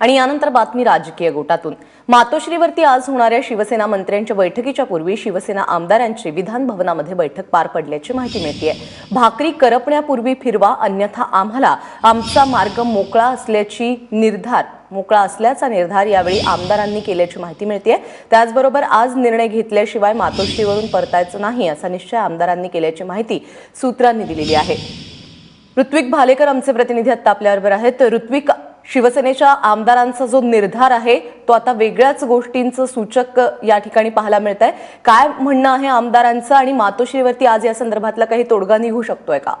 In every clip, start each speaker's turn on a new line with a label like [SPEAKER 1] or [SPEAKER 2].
[SPEAKER 1] आणि यानंतर बातमी राजकीय गोटातून. मातोश्रीवरती आज होणाऱ्या शिवसेना मंत्र्यांच्या बैठकीच्या पूर्वी शिवसेना आमदारांची विधान भवनामध्ये बैठक पार पडल्याची माहिती मिळते भाकरी करपण्यापूर्वी फिरवा अन्यथा आम्हाला आमचा मार्ग मोकळा असल्याची निर्धार मोकळा असल्याचा निर्धार यावेळी आमदारांनी केल्याची माहिती मिळते त्याचबरोबर आज निर्णय घेतल्याशिवाय मातोश्रीवरून परतायचं नाही असा निश्चय आमदारांनी केल्याची माहिती सूत्रांनी दिलेली आहे. ऋत्विक भालेकर आमचे प्रतिनिधी आता आपल्याबरोबर आहेत. ऋत्विक शिवसेनेच्या आमदारांचा जो निर्धार आहे तो आता वेगळ्याच गोष्टींचं सूचक या ठिकाणी पाहायला मिळत आहे काय म्हणणं आहे आमदारांचं आणि मातोश्रीवरती आज या संदर्भातला काही तोडगा निघू शकतोय का?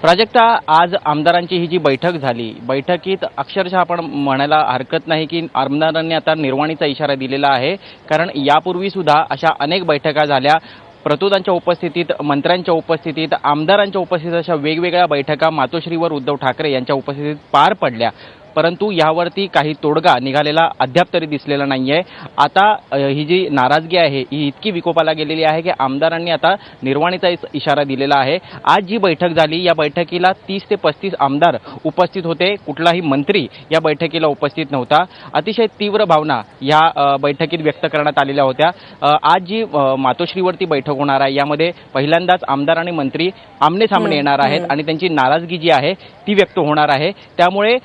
[SPEAKER 2] प्राजक्ता आज आमदारांची ही जी बैठक झाली बैठकीत अक्षरशः आपण म्हणायला हरकत नाही की आमदारांनी आता निर्वाणीचा इशारा दिलेला आहे. कारण यापूर्वी सुद्धा अशा अनेक बैठका झाल्या. प्रतोदांच्या उपस्थितीत मंत्र्यांच्या उपस्थितीत आमदारांच्या उपस्थितीत अशा वेगवेगळ्या बैठका मातोश्रीवर उद्धव ठाकरे यांच्या उपस्थितीत पार पडल्या. परंतु यावरती काही तोडगा निघालेला अद्याप तरी दिसलेला नाहीये. आता अ, ही जी नाराजगी आहे ही इतकी विकोपाला गेलेली आहे की आमदारांनी आता निर्वाणीचा इशारा दिलेला आहे. आज जी बैठक झाली या बैठकीला तीस ते पस्तीस आमदार उपस्थित होते. कुठलाही मंत्री या बैठकीला उपस्थित नव्हता. अतिशय तीव्र भावना या बैठकीत व्यक्त करण्यात आलेल्या होत्या. आज जी मातोश्रीवरती बैठक होणार आहे यामध्ये पहिल्यांदाच आमदार आणि मंत्री आमने सामने येणार आहेत आणि त्यांची नाराजगी जी आहे ती व्यक्त होणार आहे. त्यामुळे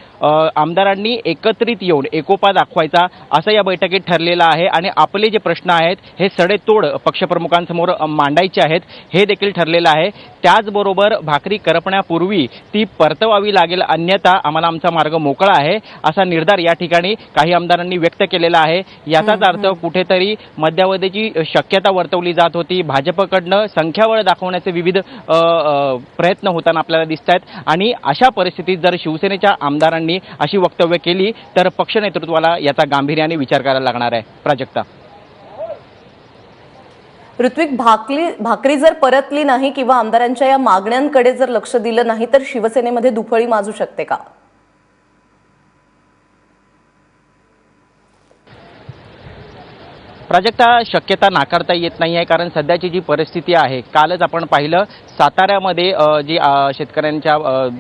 [SPEAKER 2] आमदारांनी एकत्रित येऊन एकोपा दाखवायचा असं या बैठकीत ठरलेलं आहे. आणि आपले जे प्रश्न आहेत हे सडेतोड पक्षप्रमुखांसमोर मांडायचे आहेत हे देखील ठरलेलं आहे. त्याचबरोबर भाकरी करपण्यापूर्वी ती परतवावी लागेल अन्यथा आम्हाला आमचा मार्ग मोकळा आहे असा निर्धार या ठिकाणी काही आमदारांनी व्यक्त केलेला आहे. याचाच अर्थ कुठेतरी मध्यावधीची शक्यता वर्तवली जात होती. भाजपकडनं संख्याबळ दाखवण्याचे विविध प्रयत्न होताना आपल्याला दिसत आहेत आणि अशा परिस्थितीत जर शिवसेनेच्या आमदारांनी अशी वक्तव्य केली तर पक्ष नेतृत्वाला याचा गांभीर्याने विचार करायला लागणार आहे. प्राजक्ता.
[SPEAKER 1] ऋत्विक भाकली भाकरी जर परतली नाही किंवा आमदारांच्या या मागण्यांकडे जर लक्ष दिलं नाही तर शिवसेनेमध्ये दुफळी माजू शकते का?
[SPEAKER 2] प्राजक्ता शक्यता नाकारता येत नाही आहे कारण सध्याची जी परिस्थिती आहे कालच आपण पाहिलं साताऱ्यामध्ये जी शेतकऱ्यांच्या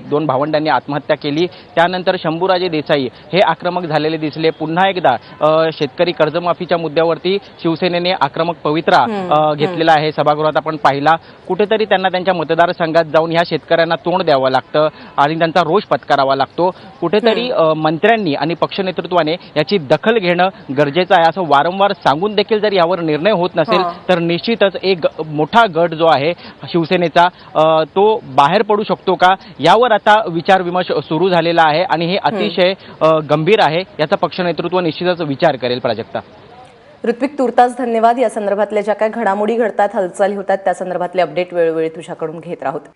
[SPEAKER 2] दोन भावंडांनी आत्महत्या केली त्यानंतर शंभूराजे देसाई हे आक्रमक झालेले दिसले. पुन्हा एकदा शेतकरी कर्जमाफीच्या मुद्द्यावरती शिवसेनेने आक्रमक पवित्रा घेतलेला आहे. सभागृहात आपण पाहिला. कुठेतरी त्यांना त्यांच्या मतदारसंघात जाऊन ह्या शेतकऱ्यांना तोंड द्यावं लागतं आणि त्यांचा रोष पत्करावा लागतो. कुठेतरी मंत्र्यांनी आणि पक्षनेतृत्वाने याची दखल घेणं गरजेचं आहे असं वारंवार सांगून देखील जर यावर निर्णय होत नसेल. तर निश्चितच एक मोठा गट जो आहे शिवसेनेचा तो बाहेर पडू शकतो का? यावर आता विचारविमर्श सुरू झालेला आहे आणि हे अतिशय गंभीर आहे. याचा पक्ष नेतृत्व निश्चितच विचार करेल प्राजक्ता.
[SPEAKER 1] ऋत्विक तुर्तास धन्यवाद. या संदर्भातल्या ज्या काही घडामोडी घडतात हालचाली होतात त्या संदर्भातले अपडेट वेळोवेळी तुझ्याकडून घेत राहत.